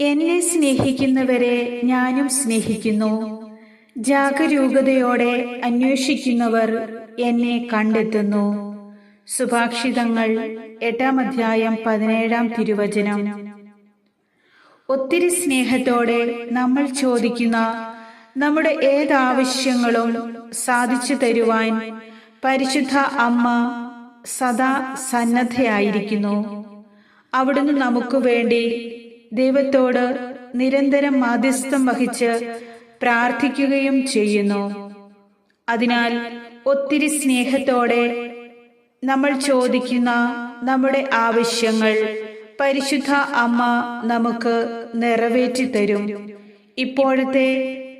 എന്നെ സ്നേഹിക്കുന്നവരെ ഞാനും സ്നേഹിക്കുന്നു. ജാഗരൂകതയോടെ അന്വേഷിക്കുന്നവർ എന്നെ കണ്ടെത്തുന്നു. സുഭാഷിതങ്ങൾ എട്ടാം അധ്യായം പതിനേഴാം തിരുവചനം. ഒത്തിരി സ്നേഹത്തോടെ നമ്മൾ ചോദിക്കുന്ന നമ്മുടെ ഏതാവശ്യങ്ങളും സാധിച്ചു തരുവാൻ പരിശുദ്ധ അമ്മ സദാ സന്നദ്ധയായിരിക്കുന്നു. അവിടുന്ന് നമുക്ക് വേണ്ടി ദൈവത്തോട് നിരന്തരം മാധ്യസ്ഥം വഹിച്ച് പ്രാർത്ഥിക്കുകയും ചെയ്യുന്നു. അതിനാൽ ഒത്തിരി സ്നേഹത്തോടെ നമ്മൾ ചോദിക്കുന്ന നമ്മുടെ ആവശ്യങ്ങൾ പരിശുദ്ധ അമ്മ നമുക്ക് നിറവേറ്റി തരും. ഇപ്പോഴത്തെ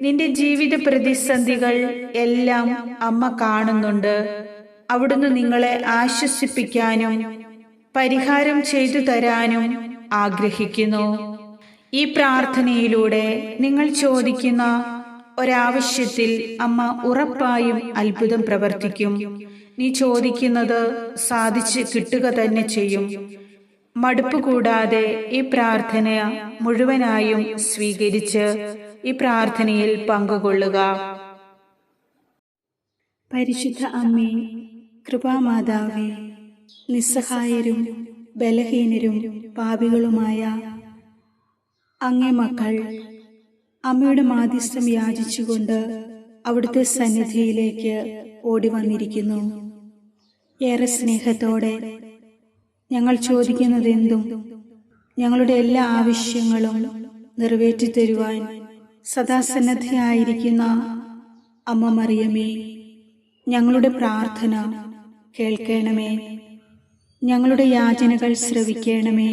നിന്റെ ജീവിത പ്രതിസന്ധികൾ എല്ലാം അമ്മ കാണുന്നുണ്ട്. അവിടുന്ന് നിങ്ങളെ ആശ്വസിപ്പിക്കാനും പരിഹാരം ചെയ്തു തരാനും ആഗ്രഹിക്കുന്നു. ഈ പ്രാർത്ഥനയിലൂടെ നിങ്ങൾ ചോദിക്കുന്ന ഒരാവശ്യത്തിൽ അമ്മ ഉറപ്പായും അത്ഭുതം പ്രവർത്തിക്കും. നീ ചോദിക്കുന്നത് സാധിച്ച് കിട്ടുക തന്നെ ചെയ്യും. മടുപ്പ് കൂടാതെ ഈ പ്രാർത്ഥന മുഴുവനായും സ്വീകരിച്ച് ഈ പ്രാർത്ഥനയിൽ പങ്കുകൊള്ളുക. പരിശുദ്ധ അമ്മേ കൃപാമാതാവേ നിസ്സഹായരും ബലഹീനരും പാപികളുമായ അങ്ങേ മക്കൾ അമ്മയുടെ മാധ്യസ്ഥം യാചിച്ചുകൊണ്ട് അവിടുത്തെ സന്നിധിയിലേക്ക് ഓടി വന്നിരിക്കുന്നു ഏറെ സ്നേഹത്തോടെ ഞങ്ങൾ ചോദിക്കുന്നതെന്തും ഞങ്ങളുടെ എല്ലാ ആവശ്യങ്ങളും നിറവേറ്റി തരുവാൻ സദാസന്നദ്ധയായിരിക്കുന്ന അമ്മ മറിയമേ ഞങ്ങളുടെ പ്രാർത്ഥന കേൾക്കണമേ. ഞങ്ങളുടെ യാചനകൾ ശ്രവിക്കണമേ.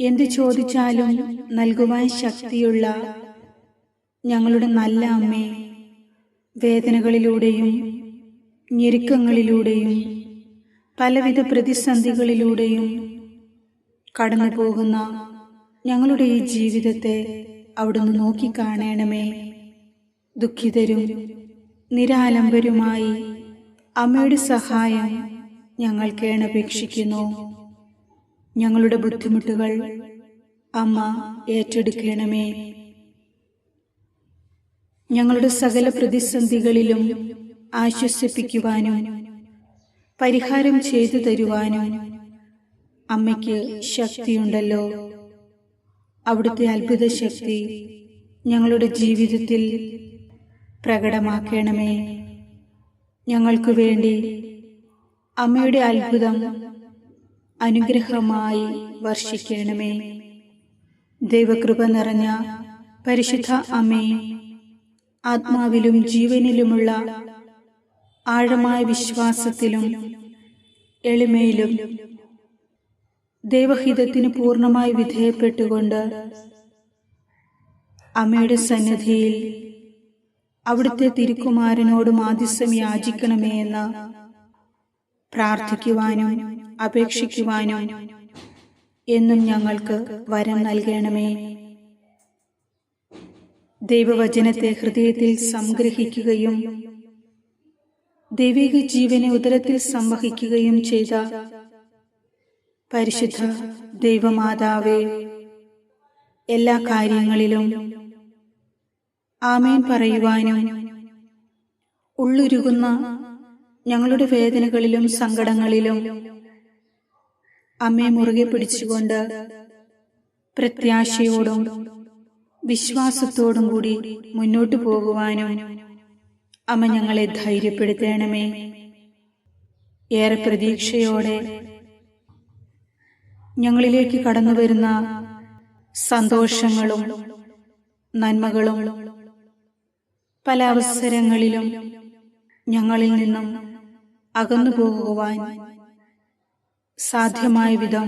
എന്തു ചോദിച്ചാലും നൽകുവാൻ ശക്തിയുള്ള ഞങ്ങളുടെ നല്ല അമ്മേ വേദനകളിലൂടെയും ഞെരുക്കങ്ങളിലൂടെയും പലവിധ പ്രതിസന്ധികളിലൂടെയും കടന്നു പോകുന്ന ഞങ്ങളുടെ ഈ ജീവിതത്തെ അവിടുന്ന് നോക്കിക്കാണേണമേ. ദുഃഖിതരും നിരാലംബരുമായി അമ്മയുടെ സഹായം ഞങ്ങൾ കേണപേക്ഷിക്കുന്നു ഞങ്ങളുടെ ബുദ്ധിമുട്ടുകൾ അമ്മ ഏറ്റെടുക്കണമേ. ഞങ്ങളുടെ സകല പ്രതിസന്ധികളിലും ആശ്വസിപ്പിക്കുവാനും പരിഹാരം ചെയ്തു തരുവാനും അമ്മയ്ക്ക് ശക്തിയുണ്ടല്ലോ. അവിടുത്തെ അത്ഭുത ശക്തി ഞങ്ങളുടെ ജീവിതത്തിൽ പ്രകടമാക്കണമേ. ഞങ്ങൾക്ക് വേണ്ടി അമ്മയുടെ അത്ഭുതം അനുഗ്രഹമായി വർഷിക്കണമേ. ദൈവകൃപ നിറഞ്ഞ പരിശുദ്ധ അമ്മേ ആത്മാവിലും ജീവനിലുമുള്ള ആഴമായ വിശ്വാസത്തിലും എളിമയിലും ദൈവഹിതത്തിന് പൂർണമായി വിധേയപ്പെട്ടുകൊണ്ട് അമ്മയുടെ സന്നിധിയിൽ അവിടുത്തെ തിരുക്കുമാരനോട് മാധ്യസ്ഥം യാചിക്കണമേ എന്ന് പ്രാർത്ഥിക്കുവാനും അപേക്ഷിക്കുവാനും എന്നും ഞങ്ങൾക്ക് വരം നൽകണമേ. ദൈവവചനത്തെ ഹൃദയത്തിൽ സംഗ്രഹിക്കുകയും ദൈവിക ജീവനെ ഉദരത്തിൽ സംവഹിക്കുകയും ചെയ്ത പരിശുദ്ധ ദൈവമാതാവേ എല്ലാ കാര്യങ്ങളിലും ആമേൻ പറയുവാനും ഉള്ളുരുകുന്ന ഞങ്ങളുടെ വേദനകളിലും സങ്കടങ്ങളിലും അമ്മയെ മുറുകെ പിടിച്ചുകൊണ്ട് പ്രത്യാശയോടും വിശ്വാസത്തോടും കൂടി മുന്നോട്ടു പോകുവാനും അമ്മ ഞങ്ങളെ ധൈര്യപ്പെടുത്തേണമേ. ഏറെ പ്രതീക്ഷയോടെ ഞങ്ങളിലേക്ക് കടന്നു വരുന്ന സന്തോഷങ്ങളും നന്മകളും പല അവസരങ്ങളിലും ഞങ്ങളിൽ നിന്നും അകന്നു പോകുവാൻ സാധ്യമായ വിധം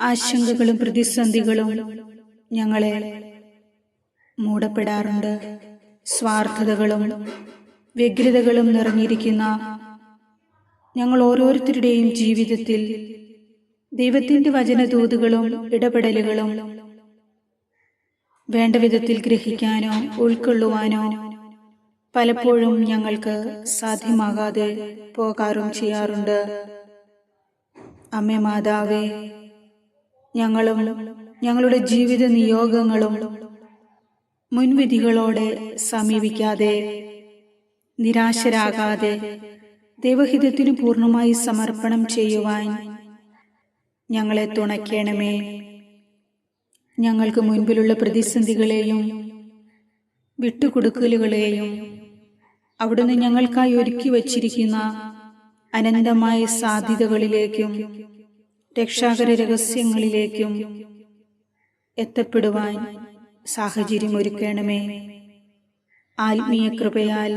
ആശങ്കകളും പ്രതിസന്ധികളും ഞങ്ങളെ മൂടപ്പെടാറുണ്ട്. സ്വാർത്ഥതകളും വ്യഗ്രതകളും നിറഞ്ഞിരിക്കുന്ന ഞങ്ങൾ ഓരോരുത്തരുടെയും ജീവിതത്തിൽ ദൈവത്തിന്റെ വചനദൂതുകളും ഇടപെടലുകളും വേണ്ട വിധത്തിൽ ഗ്രഹിക്കാനോ ഉൾക്കൊള്ളുവാനോ പലപ്പോഴും ഞങ്ങൾക്ക് സാധ്യമാകാതെ പോകാറും ചെയ്യാറുണ്ട്. അമ്മേ മാതാവേ ഞങ്ങളും ഞങ്ങളുടെ ജീവിത നിയോഗങ്ങളും മുൻവിധികളോടെ സമീപിക്കാതെ നിരാശരാകാതെ ദൈവഹിതത്തിനു പൂർണമായി സമർപ്പണം ചെയ്യുവാൻ ഞങ്ങളെ തുണയ്ക്കണമേ. ഞങ്ങൾക്ക് മുൻപിലുള്ള പ്രതിസന്ധികളെയും വിട്ടുകൊടുക്കലുകളെയും അവിടുന്ന് ഞങ്ങൾക്കായി ഒരുക്കി വച്ചിരിക്കുന്ന അനന്തമായ സാധ്യതകളിലേക്കും രക്ഷാകര രഹസ്യങ്ങളിലേക്കും എത്തപ്പെടുവാൻ സാഹചര്യം ഒരുക്കണമേ. ആത്മീയ കൃപയാൽ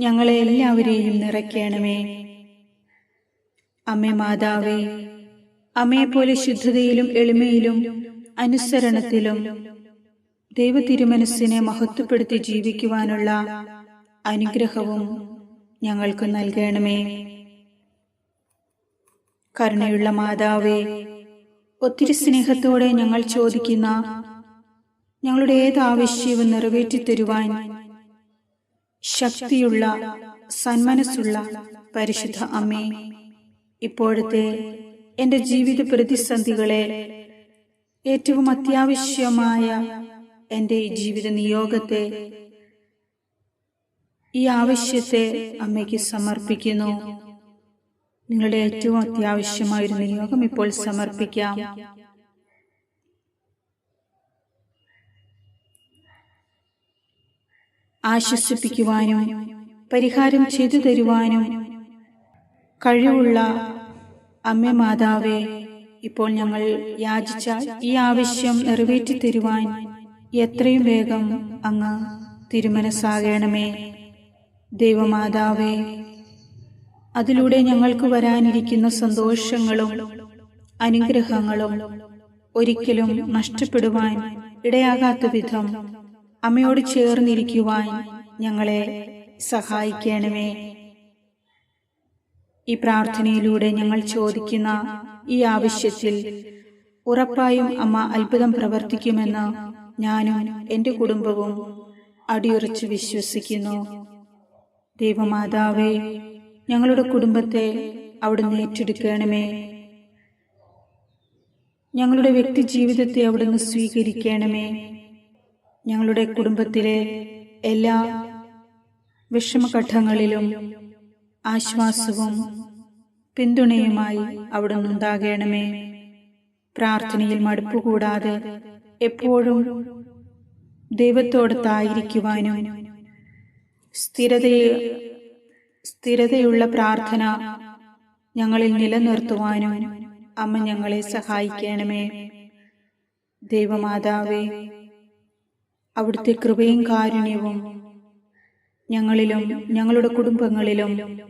ഞങ്ങളെ എല്ലാവരെയും നിറയ്ക്കണമേ. അമ്മേ മാതാവേ അമ്മയെപ്പോലെ ശുദ്ധതയിലും എളിമയിലും അനുസരണത്തിലും ദൈവ തിരുമനസ്സിനെ മഹത്വപ്പെടുത്തി ജീവിക്കുവാനുള്ള അനുഗ്രഹവും ഞങ്ങൾക്ക് നൽകണമേ. കരുണയുള്ള മാതാവേ ഒത്തിരി സ്നേഹത്തോടെ ഞങ്ങൾ ചോദിക്കുന്ന ഞങ്ങളുടെ ഏത് ആവശ്യവും നിറവേറ്റി തരുവാൻ ശക്തിയുള്ള സന്മനസ്സുള്ള പരിശുദ്ധ അമ്മേ ഇപ്പോഴത്തെ എന്റെ ജീവിത പ്രതിസന്ധികളെ ഏറ്റവും അത്യാവശ്യമായ എന്റെ ഈ ജീവിത നിയോഗത്തെ ഈ ആവശ്യത്തെ അമ്മയ്ക്ക് സമർപ്പിക്കുന്നു. നിങ്ങളുടെ ഏറ്റവും അത്യാവശ്യമായ ഒരു നിയോഗം ഇപ്പോൾ സമർപ്പിക്കാം. ആശ്വസിപ്പിക്കുവാനും പരിഹാരം ചെയ്തു തരുവാനും കഴിവുള്ള അമ്മ മാതാവെ ഇപ്പോൾ ഞങ്ങൾ യാചിച്ചാൽ ഈ ആവശ്യം നിറവേറ്റി തരുവാൻ എത്രയും വേഗം അങ്ങ് തിരുമനസ്സാകണമേ. ദൈവമാതാവേ അതിലൂടെ ഞങ്ങൾക്ക് വരാനിരിക്കുന്ന സന്തോഷങ്ങളും അനുഗ്രഹങ്ങളും ഒരിക്കലും നഷ്ടപ്പെടുവാൻ ഇടയാകാത്ത വിധം അമ്മയോട് ചേർന്നിരിക്കുവാൻ ഞങ്ങളെ സഹായിക്കണമേ. ഈ പ്രാർത്ഥനയിലൂടെ ഞങ്ങൾ ചോദിക്കുന്ന ഈ ആവശ്യത്തിൽ ഉറപ്പായും അമ്മ അത്ഭുതം പ്രവർത്തിക്കുമെന്ന് ഞാനും എന്റെ കുടുംബവും അടിയുറച്ച് വിശ്വസിക്കുന്നു. ദൈവമാതാവേ ഞങ്ങളുടെ കുടുംബത്തെ അവിടുന്ന് ഏറ്റെടുക്കണമേ. ഞങ്ങളുടെ വ്യക്തി ജീവിതത്തെ അവിടുന്ന് സ്വീകരിക്കണമേ. ഞങ്ങളുടെ കുടുംബത്തിലെ എല്ലാ വിഷമഘട്ടങ്ങളിലും ആശ്വാസവും പിന്തുണയുമായി അവിടുന്ന് ഉണ്ടാകണമേ. പ്രാർത്ഥനയിൽ മടുപ്പ് കൂടാതെ എപ്പോഴും ദൈവത്തോടത്തായിരിക്കുവാനും സ്ഥിരതയെ സ്ഥിരതയുള്ള പ്രാർത്ഥന ഞങ്ങളിൽ നിലനിർത്തുവാനും അമ്മ ഞങ്ങളെ സഹായിക്കണമേ. ദൈവമാതാവേ അവിടുത്തെ കൃപയും കാരുണ്യവും ഞങ്ങളിലും ഞങ്ങളുടെ കുടുംബങ്ങളിലും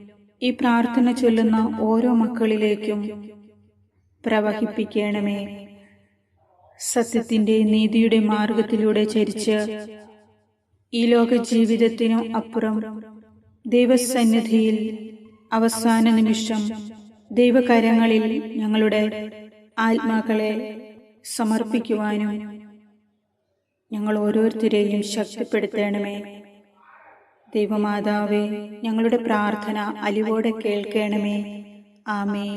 ഈ പ്രാർത്ഥന ചൊല്ലുന്ന ഓരോ മക്കളിലേക്കും പ്രവഹിപ്പിക്കണമേ. സത്യത്തിന്റെ നീതിയുടെ മാർഗത്തിലൂടെ ചരിച്ച് ഈ ലോക ജീവിതത്തിനു അപ്പുറം ദൈവസന്നിധിയിൽ അവസാന നിമിഷം ദൈവകരങ്ങളിൽ ഞങ്ങളുടെ ആത്മാക്കളെ സമർപ്പിക്കുവാനും ഞങ്ങൾ ഓരോരുത്തരെയും ശക്തിപ്പെടുത്തണമേ. ദൈവമാതാവേ ഞങ്ങളുടെ പ്രാർത്ഥന അലിവോടെ കേൾക്കണമേ. ആമേ